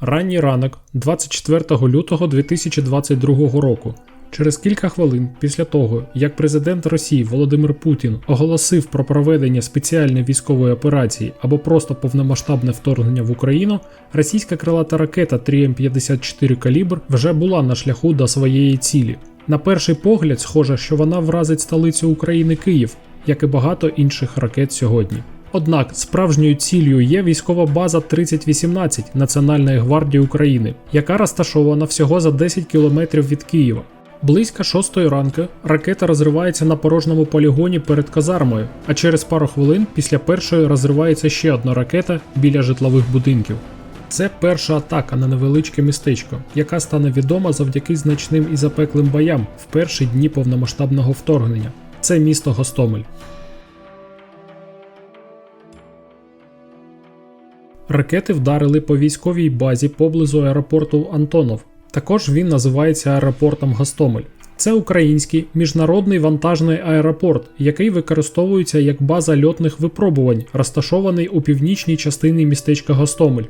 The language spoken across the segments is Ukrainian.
Ранній ранок, 24 лютого 2022 року. Через кілька хвилин після того, як президент Росії Володимир Путін оголосив про проведення спеціальної військової операції або просто повномасштабне вторгнення в Україну, російська крилата ракета 3М54 калібр вже була на шляху до своєї цілі. На перший погляд, схоже, що вона вразить столицю України Київ, як і багато інших ракет сьогодні. Однак справжньою ціллю є військова база 3018 Національної гвардії України, яка розташована всього за 10 кілометрів від Києва. Близько 6 ранку ракета розривається на порожньому полігоні перед казармою, а через пару хвилин після першої розривається ще одна ракета біля житлових будинків. Це перша атака на невеличке містечко, яка стане відома завдяки значним і запеклим боям в перші дні повномасштабного вторгнення. Це місто Гостомель. Ракети вдарили по військовій базі поблизу аеропорту Антонов. Також він називається аеропортом Гостомель. Це український міжнародний вантажний аеропорт, який використовується як база льотних випробувань, розташований у північній частині містечка Гостомель.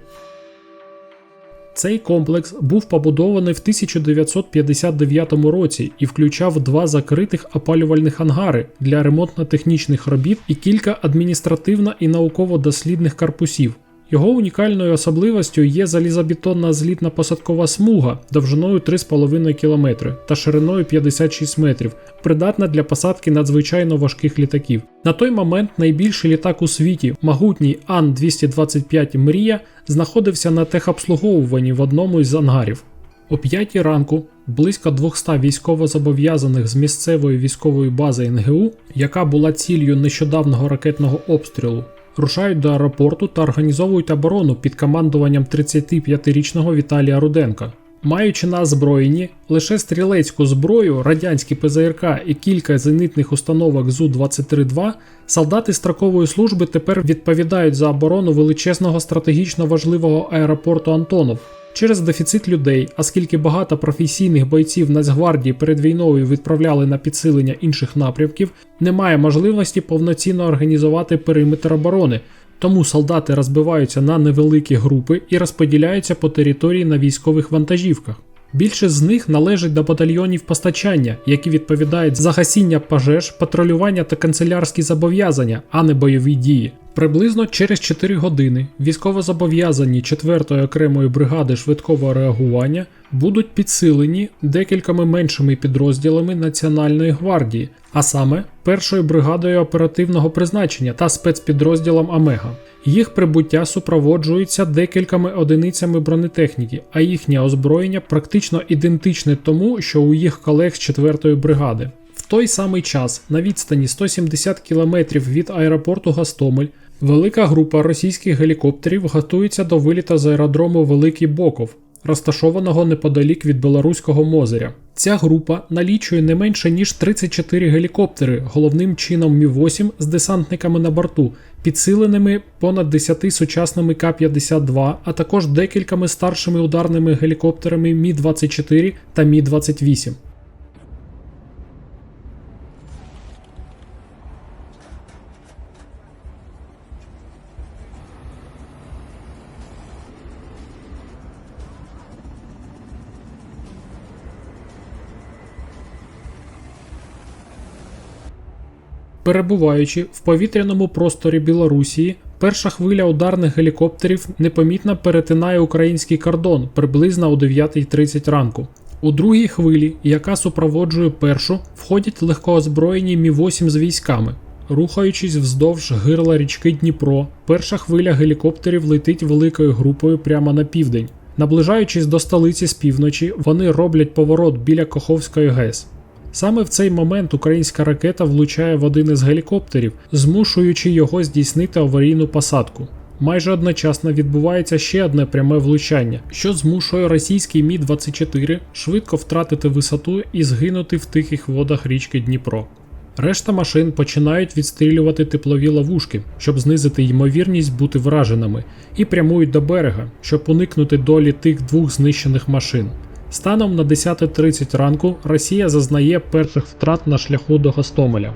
Цей комплекс був побудований в 1959 році і включав два закритих опалювальних ангари для ремонтно-технічних робіт і кілька адміністративно і науково-дослідних корпусів. Його унікальною особливостю є залізобетонна злітна-посадкова смуга довжиною 3,5 км та шириною 56 метрів, придатна для посадки надзвичайно важких літаків. На той момент найбільший літак у світі, могутній Ан-225 Мрія, знаходився на техобслуговуванні в одному із ангарів. О 5 ранку близько 200 військовозобов'язаних з місцевої військової бази НГУ, яка була ціллю нещодавнього ракетного обстрілу, рушають до аеропорту та організовують оборону під командуванням 35-річного Віталія Руденка. Маючи на озброєнні лише стрілецьку зброю, радянські ПЗРК і кілька зенітних установок ЗУ-23-2, солдати строкової служби тепер відповідають за оборону величезного стратегічно важливого аеропорту Антонов. Через дефіцит людей, оскільки багато професійних бойців Нацгвардії перед війною відправляли на підсилення інших напрямків, немає можливості повноцінно організувати периметр оборони, тому солдати розбиваються на невеликі групи і розподіляються по території на військових вантажівках. Більшість з них належить до батальйонів постачання, які відповідають за гасіння пожеж, патрулювання та канцелярські зобов'язання, а не бойові дії. Приблизно через 4 години військовозобов'язані 4-ї окремої бригади швидкого реагування будуть підсилені декількома меншими підрозділами Національної гвардії, а саме першою бригадою оперативного призначення та спецпідрозділом Омега. Їх прибуття супроводжується декількома одиницями бронетехніки, а їхнє озброєння практично ідентичне тому, що у їх колег з 4-ї бригади. В той самий час на відстані 170 км від аеропорту Гастомель велика група російських гелікоптерів готується до виліта з аеродрому Великий Боков, розташованого неподалік від Білоруського Мозеря. Ця група налічує не менше ніж 34 гелікоптери, головним чином Мі-8 з десантниками на борту, підсиленими понад 10 сучасними К-52, а також декількома старшими ударними гелікоптерами Мі-24 та Мі-28. Перебуваючи в повітряному просторі Білорусії, перша хвиля ударних гелікоптерів непомітно перетинає український кордон приблизно о 9.30 ранку. У другій хвилі, яка супроводжує першу, входять легкоозброєні Мі-8 з військами. Рухаючись вздовж гирла річки Дніпро, перша хвиля гелікоптерів летить великою групою прямо на південь. Наближаючись до столиці з півночі, вони роблять поворот біля Коховської ГЕС. Саме в цей момент українська ракета влучає в один із гелікоптерів, змушуючи його здійснити аварійну посадку. Майже одночасно відбувається ще одне пряме влучання, що змушує російський Мі-24 швидко втратити висоту і згинути в тихих водах річки Дніпро. Решта машин починають відстрілювати теплові ловушки, щоб знизити ймовірність бути враженими, і прямують до берега, щоб уникнути долі тих двох знищених машин. Станом на 10.30 ранку Росія зазнає перших втрат на шляху до Гостомеля.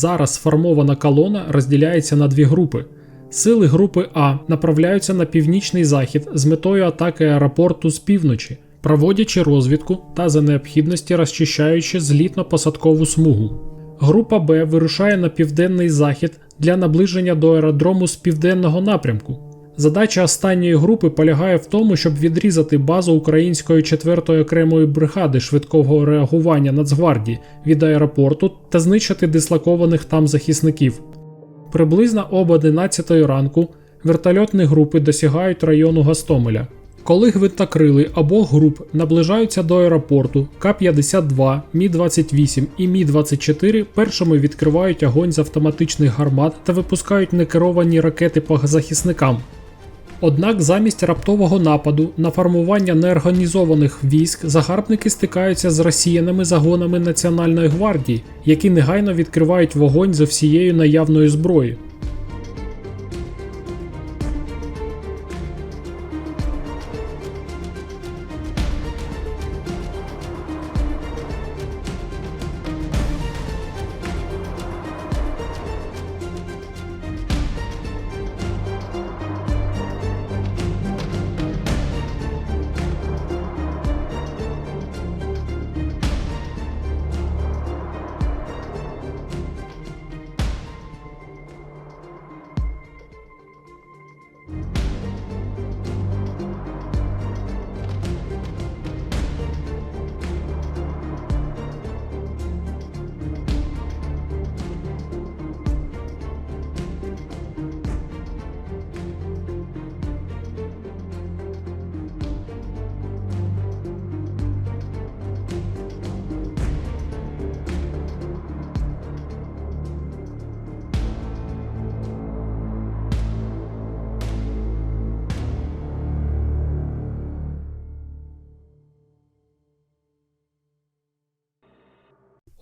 Зараз сформована колона розділяється на дві групи. Сили групи А направляються на північний захід з метою атаки аеропорту з півночі, проводячи розвідку та за необхідності розчищаючи злітно-посадкову смугу. Група Б вирушає на південний захід для наближення до аеродрому з південного напрямку. Задача останньої групи полягає в тому, щоб відрізати базу української 4-ї окремої бригади швидкого реагування Нацгвардії від аеропорту та знищити дислокованих там захисників. Приблизно об 11 ранку вертольотні групи досягають району Гостомеля. Коли гвинтокрили обох груп наближаються до аеропорту, К-52, Мі-28 і Мі-24 першими відкривають огонь з автоматичних гармат та випускають некеровані ракети по захисникам. Однак замість раптового нападу на формування неорганізованих військ загарбники стикаються з росіяними загонами Національної гвардії, які негайно відкривають вогонь з всією наявною зброї.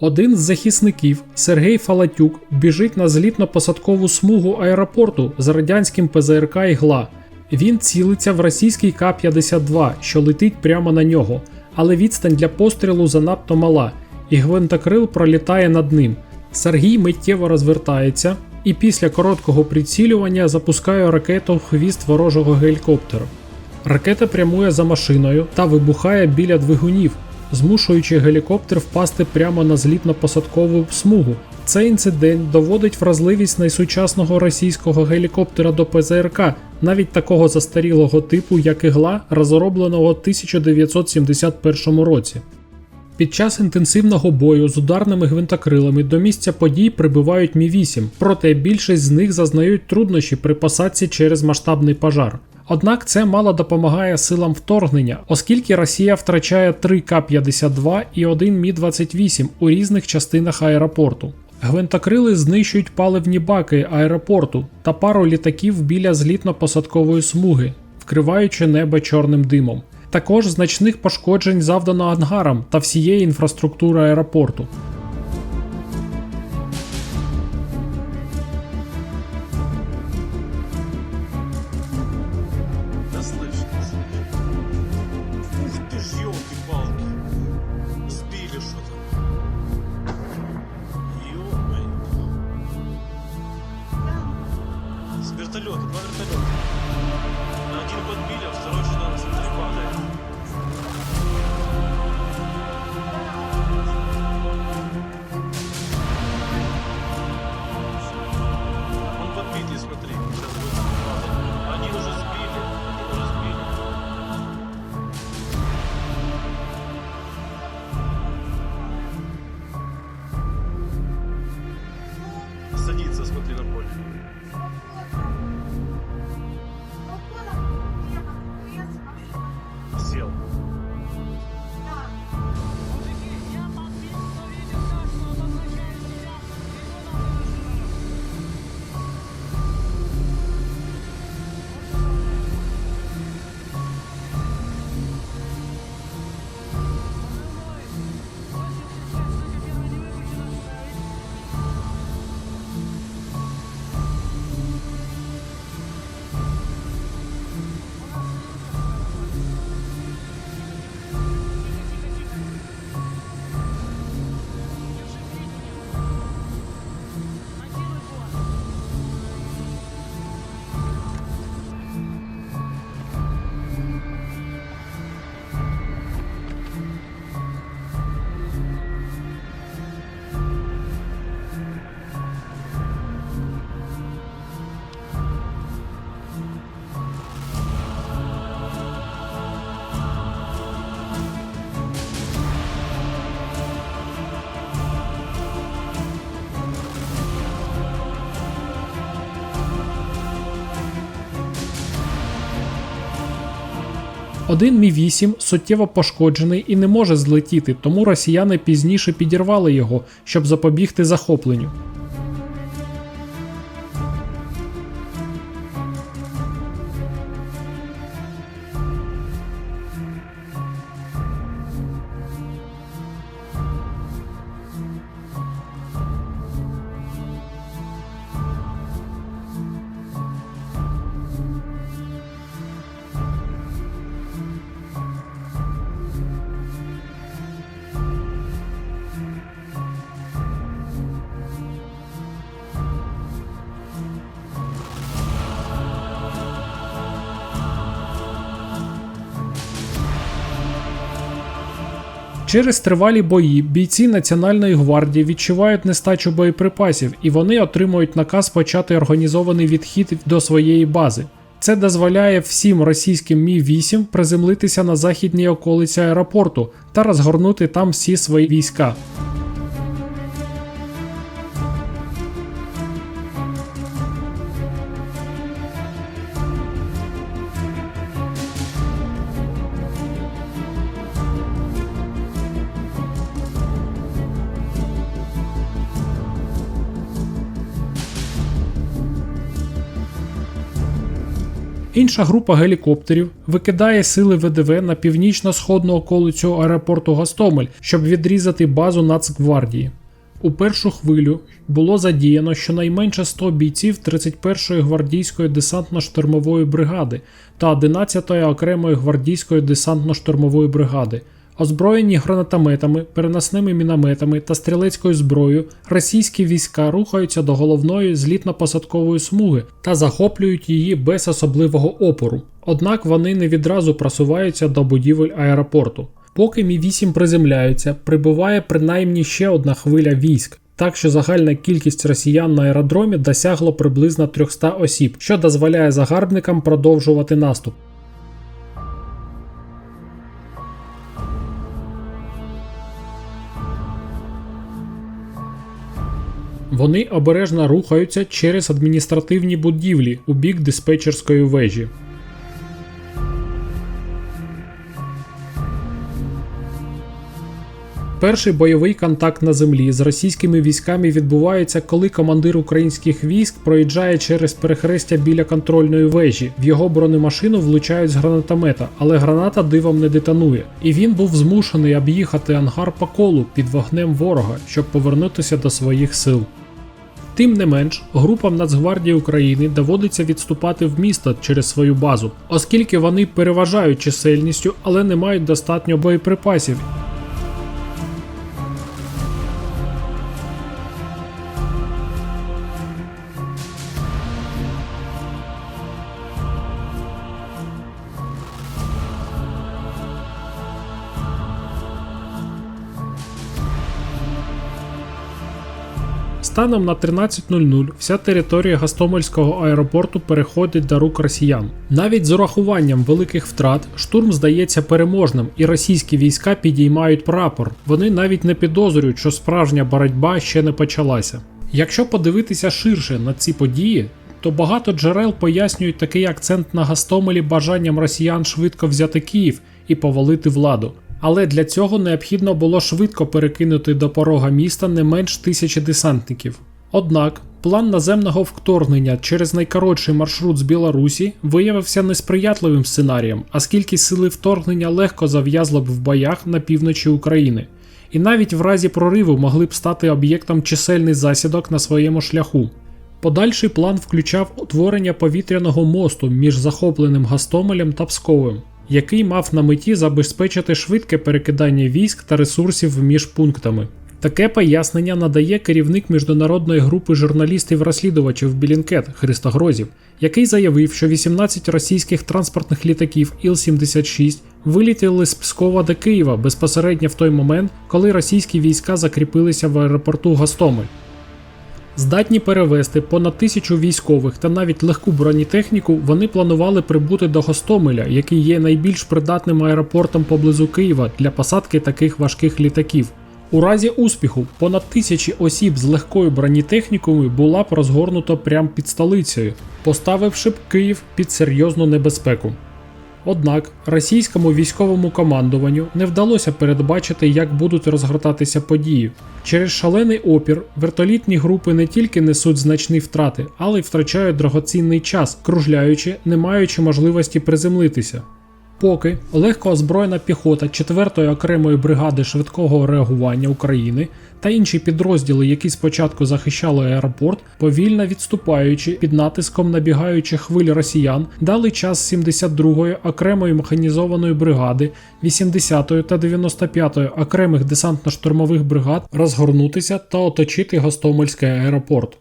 Один з захисників, Сергій Фалатюк, біжить на злітно-посадкову смугу аеропорту з радянським ПЗРК «Ігла». Він цілиться в російський К-52, що летить прямо на нього, але відстань для пострілу занадто мала, і гвинтокрил пролітає над ним. Сергій миттєво розвертається і після короткого прицілювання запускає ракету в хвіст ворожого гелікоптера. Ракета прямує за машиною та вибухає біля двигунів, змушуючи гелікоптер впасти прямо на злітно-посадкову смугу. Цей інцидент доводить вразливість найсучасного російського гелікоптера до ПЗРК, навіть такого застарілого типу, як ігла, розробленого у 1971 році. Під час інтенсивного бою з ударними гвинтокрилами до місця подій прибувають Мі-8, проте більшість з них зазнають труднощі при посадці через масштабний пожар. Однак це мало допомагає силам вторгнення, оскільки Росія втрачає 3 К-52 і 1 Мі-28 у різних частинах аеропорту. Гвинтокрили знищують паливні баки аеропорту та пару літаків біля злітно-посадкової смуги, вкриваючи небо чорним димом. Також значних пошкоджень завдано ангарам та всієї інфраструктури аеропорту. Один Мі 8 суттєво пошкоджений і не може злетіти, тому росіяни пізніше підірвали його, щоб запобігти захопленню. Через тривалі бої бійці Національної гвардії відчувають нестачу боєприпасів і вони отримують наказ почати організований відхід до своєї бази. Це дозволяє всім російським Мі 8 приземлитися на західній околиці аеропорту та розгорнути там всі свої війська. Інша група гелікоптерів викидає сили ВДВ на північно-сходну околицю аеропорту Гостомель, щоб відрізати базу Нацгвардії. У першу хвилю було задіяно щонайменше 100 бійців 31-ї гвардійської десантно-штурмової бригади та 11-ї окремої гвардійської десантно-штурмової бригади. Озброєні гранатометами, переносними мінометами та стрілецькою зброєю, російські війська рухаються до головної злітно-посадкової смуги та захоплюють її без особливого опору. Однак вони не відразу просуваються до будівель аеропорту. Поки Мі 8 приземляються, прибуває принаймні ще одна хвиля військ. Так що загальна кількість росіян на аеродромі досягло приблизно 300 осіб, що дозволяє загарбникам продовжувати наступ. Вони обережно рухаються через адміністративні будівлі у бік диспетчерської вежі. Перший бойовий контакт на землі з російськими військами відбувається, коли командир українських військ проїжджає через перехрестя біля контрольної вежі. В його бронемашину влучають з гранатомета, але граната дивом не детонує. І він був змушений об'їхати ангар по колу під вогнем ворога, щоб повернутися до своїх сил. Тим не менш, групам Нацгвардії України доводиться відступати в місто через свою базу, оскільки вони переважають чисельністю, але не мають достатньо боєприпасів Станом на 13.00 вся територія Гастомельського аеропорту переходить до рук росіян. Навіть з урахуванням великих втрат штурм здається переможним, і російські війська підіймають прапор. Вони навіть не підозрюють, що справжня боротьба ще не почалася. Якщо подивитися ширше на ці події, то багато джерел пояснюють такий акцент на Гастомелі бажанням росіян швидко взяти Київ і повалити владу. Але для цього необхідно було швидко перекинути до порога міста не менш тисячі десантників. Однак план наземного вторгнення через найкоротший маршрут з Білорусі виявився несприятливим сценарієм, оскільки сили вторгнення легко зав'язли б в боях на півночі України, і навіть в разі прориву могли б стати об'єктом чисельний засідок на своєму шляху. Подальший план включав утворення повітряного мосту між захопленим Гастомелем та Псковим який мав на меті забезпечити швидке перекидання військ та ресурсів між пунктами. Таке пояснення надає керівник міжнародної групи журналістів-розслідувачів Білінкет Христо Грозів, який заявив, що 18 російських транспортних літаків Іл-76 вилітіли з Пскова до Києва безпосередньо в той момент, коли російські війська закріпилися в аеропорту Гостомель. Здатні перевести понад тисячу військових та навіть легку бронетехніку, вони планували прибути до Гостомеля, який є найбільш придатним аеропортом поблизу Києва для посадки таких важких літаків. У разі успіху понад тисячі осіб з легкою бронетехнікою була б розгорнуто прямо під столицею, поставивши б Київ під серйозну небезпеку. Однак російському військовому командуванню не вдалося передбачити, як будуть розгортатися події. Через шалений опір вертолітні групи не тільки несуть значні втрати, але й втрачають драгоцінний час, кружляючи, не маючи можливості приземлитися. Поки легко озброєна піхота 4-ї окремої бригади швидкого реагування України та інші підрозділи, які спочатку захищали аеропорт, повільно відступаючи під натиском набігаючих хвиль росіян, дали час 72-ї окремої механізованої бригади, 80-ї та 95-ї окремих десантно-штурмових бригад розгорнутися та оточити Гостомельський аеропорт.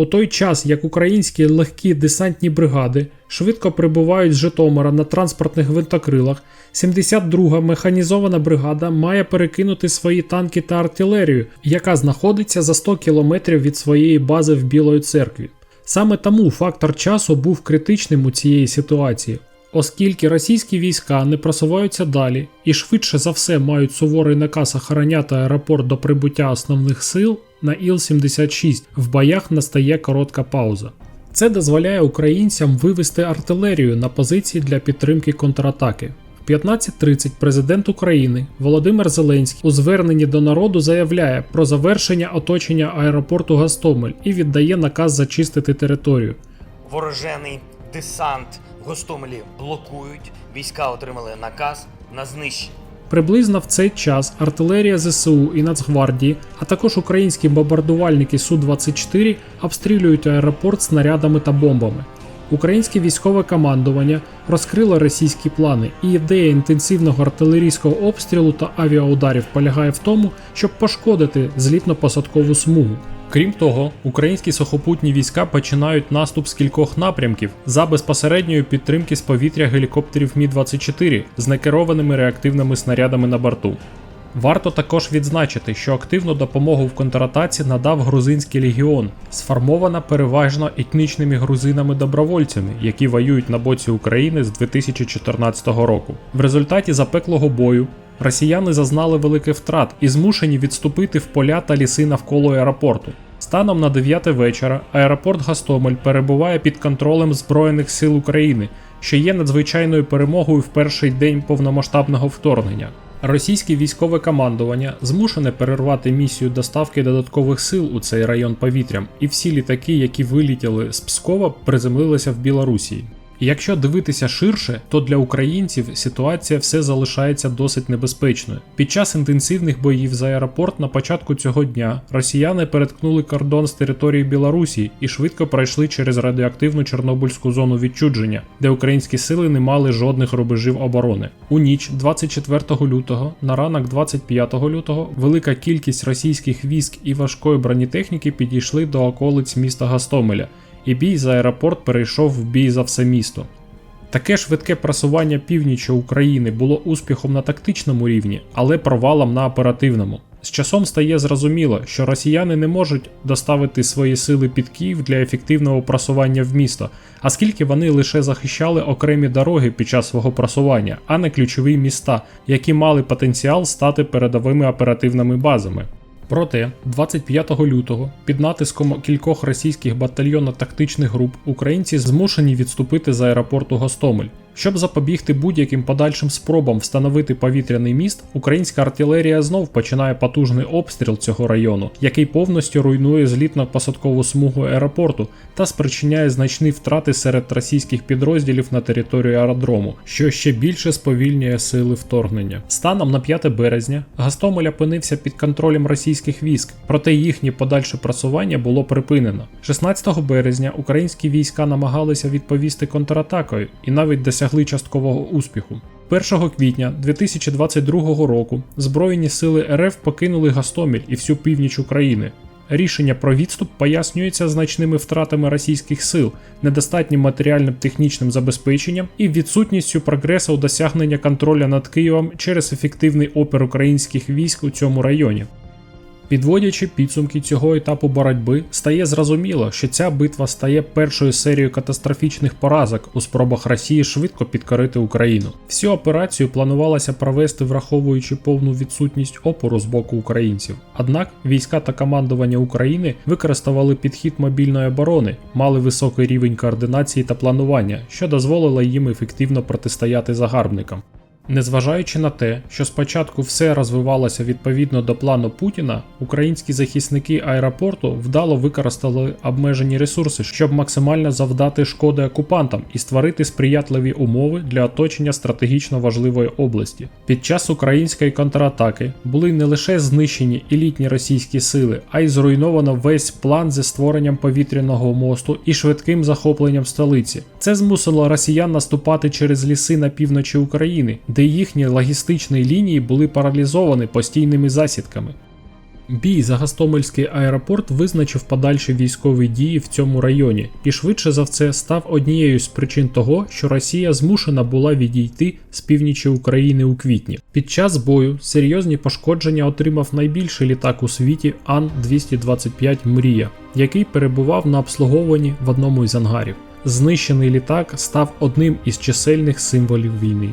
У той час, як українські легкі десантні бригади швидко прибувають з Житомира на транспортних гвинтокрилах, 72-га механізована бригада має перекинути свої танки та артилерію, яка знаходиться за 100 кілометрів від своєї бази в Білої церкві. Саме тому фактор часу був критичним у цієї ситуації, оскільки російські війська не просуваються далі і швидше за все мають суворий наказ охороняти аеропорт до прибуття основних сил на Іл-76, в боях настає коротка пауза. Це дозволяє українцям вивести артилерію на позиції для підтримки контратаки. В 15.30 президент України Володимир Зеленський у зверненні до народу заявляє про завершення оточення аеропорту Гастомель і віддає наказ зачистити територію. Ворожений десант Гостомелі блокують. Війська отримали наказ на знищення. Приблизно в цей час артилерія ЗСУ і Нацгвардії, а також українські бомбардувальники Су-24 обстрілюють аеропорт снарядами та бомбами. Українське військове командування розкрило російські плани, і ідея інтенсивного артилерійського обстрілу та авіаударів полягає в тому, щоб пошкодити злітно-посадкову смугу. Крім того, українські сухопутні війська починають наступ з кількох напрямків за безпосередньої підтримки з повітря гелікоптерів Мі-24 з некерованими реактивними снарядами на борту. Варто також відзначити, що активну допомогу в контратаці надав грузинський легіон, сформована переважно етнічними грузинами-добровольцями, які воюють на боці України з 2014 року. В результаті запеклого бою росіяни зазнали великих втрат і змушені відступити в поля та ліси навколо аеропорту. Станом на 9 вечора аеропорт Гастомель перебуває під контролем Збройних сил України, що є надзвичайною перемогою в перший день повномасштабного вторгнення. Російське військове командування змушене перервати місію доставки додаткових сил у цей район повітрям, і всі літаки, які вилітіли з Пскова, приземлилися в Білорусі. Якщо дивитися ширше, то для українців ситуація все залишається досить небезпечною. Під час інтенсивних боїв за аеропорт на початку цього дня росіяни переткнули кордон з території Білорусі і швидко пройшли через радіоактивну Чорнобильську зону відчудження, де українські сили не мали жодних рубежів оборони. У ніч 24 лютого на ранок 25 лютого велика кількість російських військ і важкої бронетехніки підійшли до околиць міста Гастомеля і бій за аеропорт перейшов в бій за все місто. Таке швидке просування північі України було успіхом на тактичному рівні, але провалом на оперативному. З часом стає зрозуміло, що росіяни не можуть доставити свої сили під Київ для ефективного просування в місто, оскільки вони лише захищали окремі дороги під час свого просування, а не ключові міста, які мали потенціал стати передовими оперативними базами. Проте, 25 лютого, під натиском кількох російських батальйонно-тактичних груп, українці змушені відступити з аеропорту Гостомель. Щоб запобігти будь-яким подальшим спробам встановити повітряний міст, українська артилерія знов починає потужний обстріл цього району, який повністю руйнує злітно-посадкову смугу аеропорту та спричиняє значні втрати серед російських підрозділів на території аеродрому, що ще більше сповільнює сили вторгнення. Станом на 5 березня Гастомель опинився під контролем російських військ, проте їхнє подальше просування було припинено. 16 березня українські війська намагалися відповісти контратакою і навіть досягли часткового успіху. 1 квітня 2022 року Збройні сили РФ покинули Гастомель і всю північ України. Рішення про відступ пояснюється значними втратами російських сил, недостатнім матеріальним технічним забезпеченням і відсутністю прогресу у досягнення контроля над Києвом через ефективний опір українських військ у цьому районі. Підводячи підсумки цього етапу боротьби, стає зрозуміло, що ця битва стає першою серією катастрофічних поразок у спробах Росії швидко підкорити Україну. Всю операцію планувалося провести, враховуючи повну відсутність опору з боку українців. Однак війська та командування України використовували підхід мобільної оборони, мали високий рівень координації та планування, що дозволило їм ефективно протистояти загарбникам. Незважаючи на те, що спочатку все розвивалося відповідно до плану Путіна, українські захисники аеропорту вдало використали обмежені ресурси, щоб максимально завдати шкоди окупантам і створити сприятливі умови для оточення стратегічно важливої області. Під час української контратаки були не лише знищені елітні російські сили, а й зруйновано весь план зі створенням повітряного мосту і швидким захопленням столиці. Це змусило росіян наступати через ліси на півночі України, де їхні логістичні лінії були паралізовані постійними засідками. Бій за Гастомельський аеропорт визначив подальші військові дії в цьому районі, і швидше за все став однією з причин того, що Росія змушена була відійти з північі України у квітні. Під час бою серйозні пошкодження отримав найбільший літак у світі Ан-225 Мрія, який перебував на обслуговуванні в одному із ангарів. Знищений літак став одним із чисельних символів війни.